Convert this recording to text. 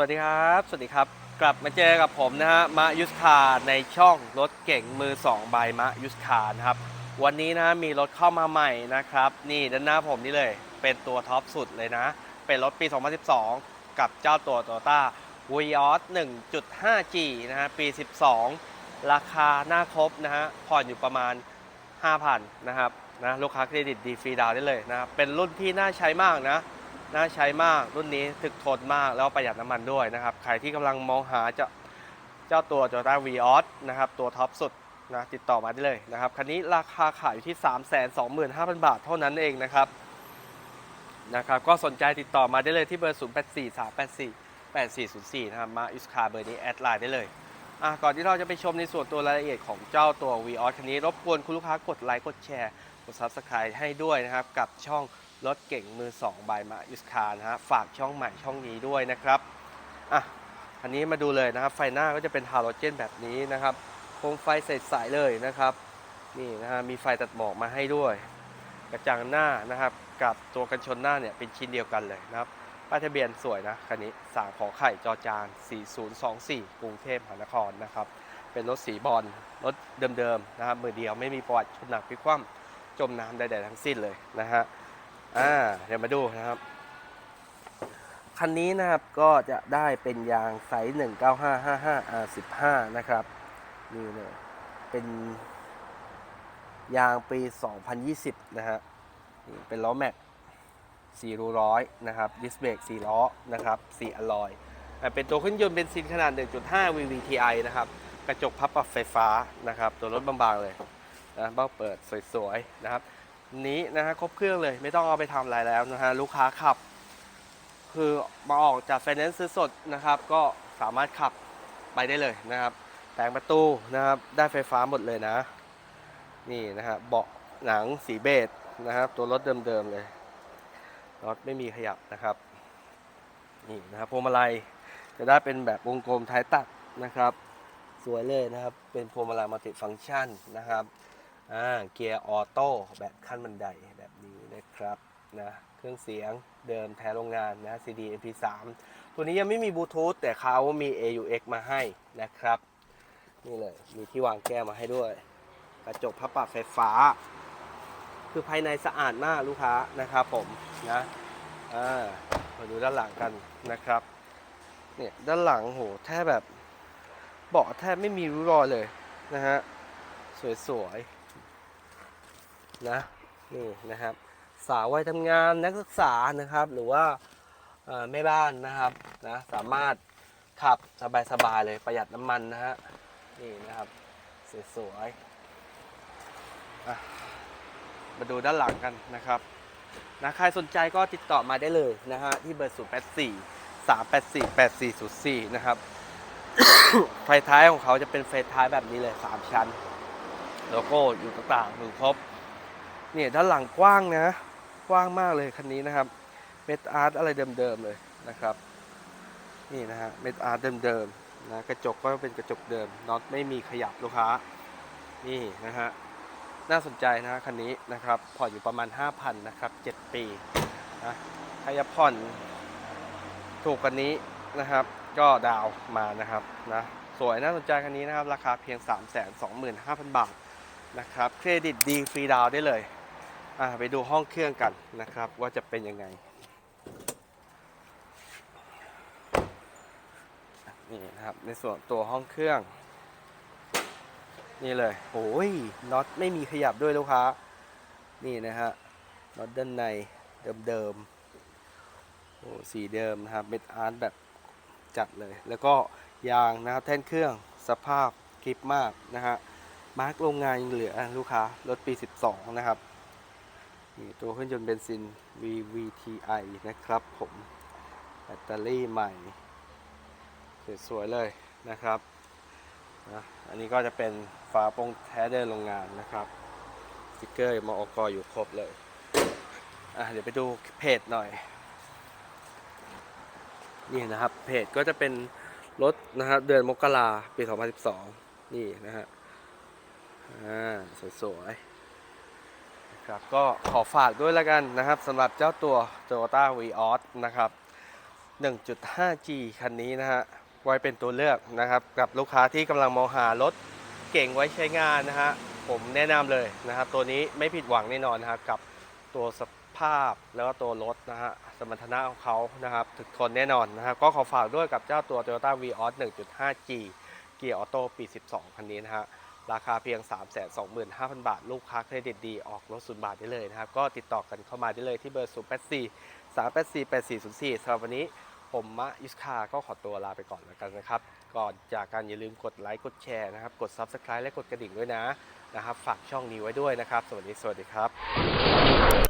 วัสดีครับ สวัสดีครับ กลับมาเจอกับผมนะฮะมะยุสคาในช่องรถเก่งมือ2บมะยุสคานะครับ วันนี้นะมีรถเข้ามาใหม่นะครับ นี่ด้านหน้าผมนี่เลย เป็นตัวท็อปสุดเลยนะ เป็นรถปี 2012 กับเจ้าตัว Toyota v i o s 1.5G นะฮะ ปี 12 ราคาหน้าครบนะฮะ ผ่อนอยู่ประมาณ 5,000 นะครับ นะ ลูกค้าเครดิตดีฟรีดาวได้เลยนะ เป็นรุ่นที่น่าใช้มากนะ น่าใช้มากรุ่นนี้ถึกทนมากแล้วประหยัดน้ำมันด้วยนะครับ ใครที่กำลังมองหาเจ้าเจ้าตัว Toyota v i o s นะครับ ตัวท็อปสุดนะติดต่อมาได้เลยนะครับ คันนี้ราคาขายอยู่ที่ 325,000 บาทเท่านั้นเองนะครับนะครับก็สนใจติดต่อมาได้เลยที่เบอร์ 084384 8404 นะครับมาอิสคาเบอร์นี้แอดไลน์ได้เลยอะก่อนที่เราจะไปชมในส่วนตัวรายละเอียดของเจ้าตัว v ีออสคันนี้ รบกวนคุณลูกค้ากดไลค์กดแชร์กด Subscribe ให้ด้วยนะครับ กับช่อง รถเก่งมือ2บายมาอิสคานะฮะ ฝากช่องใหม่ช่องนี้ด้วยนะครับ อะ อันนี้มาดูเลยนะครับ ไฟหน้าก็จะเป็นฮาโลเจนแบบนี้นะครับ โคมไฟใสๆเลยนะครับ นี่นะฮะ มีไฟตัดหมอกมาให้ด้วย กระจังหน้านะครับ กับตัวกันชนหน้าเนี่ยเป็นชิ้นเดียวกันเลยนะครับป้ายทะเบียนสวยนะคันนี้สามขอไข่จอจาน 4024 กรุงเทพมหานครนะครับ เป็นรถสีบอลรถเดิมๆนะครับมือเดียวไม่มีประวัติชนหนักพิคว่ำจมน้ำใดๆทั้งสิ้นเลยนะฮะ อ่าเดี๋ยวมาดูนะครับ คันนี้นะครับก็จะได้เป็นยางไซส์ 19555 R15 นะครับ นี่เลยเป็นยางปี 2020 นะฮะนี่เป็นล้อแม็ก4รูร้อยนะครับดิสเบรก4ล้อนะครับ4อลลอยเป็นตัวเครื่องยนต์เบนซินขนาด 1.5 VVTi นะครับ กระจกพับปรับไฟฟ้านะครับ ตัวรถบางๆเลยนะเบ้าเปิดสวยๆนะครับ นี้นะฮะครบเครื่องเลย ไม่ต้องเอาไปทำอะไรแล้วนะฮะลูกค้าขับ คือมาออกจากไฟแนนซ์ซื้อสดนะครับ ก็สามารถขับไปได้เลยนะครับแผงประตูนะครับ ได้ไฟฟ้าหมดเลยนะ นี่นะฮะเบาะหนังสีเบจนะครับ ตัวรถเดิมๆเลยรถไม่มีขยับนะครับ นี่นะครับพวงมาลัยจะได้เป็นแบบวงกลมท้ายตัดนะครับ สวยเลยนะครับ เป็นพวงมาลัยมัลติฟังก์ชันนะครับ อ่าเกียร์ออโต้แบบขั้นบันไดแบบนี้นะครับนะเครื่องเสียงเดิมแท้โรงงานนะ CD MP3 ตัวนี้ยังไม่มีบลูทูธแต่เขามี AUX มาให้นะครับ นี่เลยมีที่วางแก้วมาให้ด้วย กระจกพับปรับไฟฟ้า คือภายในสะอาดมากลูกค้านะครับผมนะอ่ามาดูด้านหลังกันนะครับเนี่ยด้านหลังโหแทบแบบเบาะแทบไม่มีริ้รอยเลยนะฮะสวยๆ นะนี่นะครับ สาววัยทำงานนักศึกษานะครับ หรือว่าแม่บ้านนะครับนะสามารถขับสบายๆเลยประหยัดน้ำมันนะฮะนี่นะครับสวยๆมาดูด้านหลังกันนะครับนะใครสนใจก็ติดต่อมาได้เลยนะฮะที่เบอร์ 0 8 4 3 8 4 8 4 0 4 นะครับ ไฟท้ายของเขาจะเป็นไฟท้ายแบบนี้เลย 3 ชั้น โลโก้อยู่ต่างๆอยู่ครบ เนี่ยด้านหลังกว้างนะ กว้างมากเลยคันนี้นะครับเมทอาร์ตอะไรเดิมๆเลยนะครับ นี่นะฮะเมทอาร์ตเดิมๆนะกระจกก็เป็นกระจกเดิมน็อตไม่มีขยับลูกค้า นี่นะฮะน่าสนใจนะฮะคันนี้นะครับผ่อนอยู่ประมาณ 5,000นะครับ7ปีนะใครจะผ่อนถูกกันนี้นะครับ ก็ดาวมานะครับนะสวยน่าสนใจคันนี้นะครับ ราคาเพียง 325,000 บาทนะครับ เครดิตดีฟรีดาวได้เลย ไปดูห้องเครื่องกันนะครับว่าจะเป็นยังไงนี่นะครับในส่วนตัวห้องเครื่อง นี่เลยโอ้ยน็อตไม่มีขยับด้วยลูกค้า นี่นะฮะน็อตด้านในเดิมๆโอ้สีเดิมนะครับเม็ดอาร์ตแบบจัดเลย แล้วก็ยางนะครับแท่นเครื่องสภาพคลิปมากนะฮะมาร์กโรงงานยังเหลือลูกค้ารถปี 12 นะครับ นี่ตัวเครื่องยนต์เบนซิน VVTi นะครับผมแบตเตอรี่ใหม่ สวยๆเลยนะครับนะอันนี้ก็จะเป็นฝาโปร่งแท้เดินโรงงานนะครับสติกเกอร์มอกอยู่ครบเลยอะเดี๋ยวไปดูเพจหน่อยนี่นะครับเพจก็จะเป็นรถนะครับเดือนมกราปี 2012 นี่นะฮะอ่าสวยๆ ครับก็ขอฝากด้วยแล้วกันนะครับสำหรับเจ้าตัว Toyota v i o s นะครับ 1.5G คันนี้นะฮะไว้เป็นตัวเลือกนะครับ กับลูกค้าที่กำลังมองหารถเก่งไว้ใช้งานนะฮะผมแนะนำเลยนะครับ ตัวนี้ไม่ผิดหวังแน่นอนนะครับกับตัวสภาพแล้วก็ตัวรถนะฮะสมรรถนะของเขานะครับถึกทนแน่นอนนะครับ ก็ขอฝากด้วยกับเจ้าตัว Toyota Vios 1.5G เกียร์ออโต้ปี 12 คันนี้นะฮะ ราคาเพียง 325,000 บาท ลูกค้าเครดิตดี ออกรถศูนย์บาทได้เลยนะครับ ก็ติดต่อกันเข้ามาได้เลยที่เบอร์ 084 384 8404สำหรับวันนี้ผมมะยุสคาก็ขอตัวลาไปก่อนแล้วกันนะครับ ก่อนจากกันอย่าลืมกดไลค์ กดแชร์นะครับ กด Subscribe และกดกระดิ่งด้วยนะนะครับ ฝากช่องนี้ไว้ด้วยนะครับ สวัสดี สวัสดีครับ